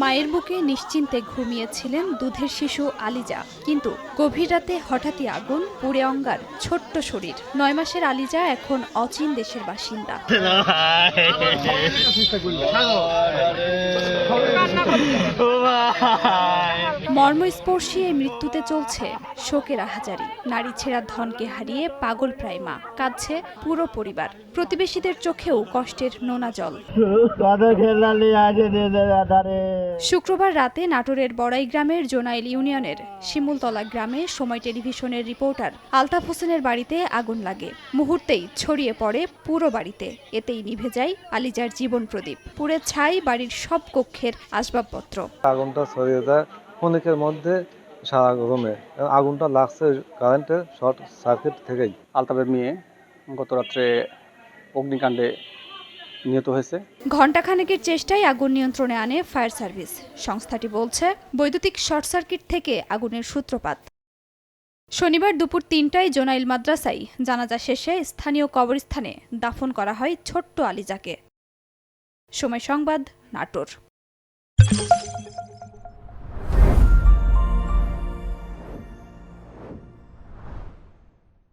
মায়ের বুকে নিশ্চিন্তে ঘুমিয়েছিলেন দুধের শিশু আলিজা। কিন্তু গভীর রাতে হঠাৎই আগুন, পুড়ে অঙ্গার, ছোট্ট শরীর। নয় মাসের আলিজা এখন অচিন দেশের বাসিন্দা। মর্মস্পর্শী এই মৃত্যুতে চলছে শোকের আহাজারি। নারী ছেঁড়া ধনকে হারিয়ে পাগল প্রায় মা। কাঁদছে পুরো পরিবার। প্রতিবেশীদের চোখেও কষ্টের নোনা জল। শুক্রবার রাতে নাটোরের বড়াই গ্রামের জোনাইল ইউনিয়নের শিমুলতলা গ্রামে সময় টেলিভিশনের রিপোর্টার আলতাফ হোসেনের বাড়িতে আগুন লাগে। মুহূর্তেই ছড়িয়ে পড়ে পুরো বাড়িতে। এতেই নিভে যায় আলিজার জীবন প্রদীপ। পুড়ে ছাই বাড়ির সব কক্ষের আসবাবপত্র। আগুনটা ছড়িয়ে যায়। ক্ষণিকের মধ্যে সারা রুমে। এবং আগুনটা লাগছে কারেন্টের শর্ট সার্কিট থেকেই। আলতাফের মেয়ে গত রাত্রে অগ্নিকাণ্ডে নিহত হয়েছে। ঘণ্টাখানেকের চেষ্টায় আগুন নিয়ন্ত্রণে আনে ফায়ার সার্ভিস। সংস্থাটি বলছে বৈদ্যুতিক শর্ট সার্কিট থেকে আগুনের সূত্রপাত। শনিবার দুপুর তিনটায় জোনাইল মাদ্রাসায় জানাজা শেষে স্থানীয় কবরস্থানে দাফন করা হয় ছোট্ট আলিজাকে। সময় সংবাদ নাটোর।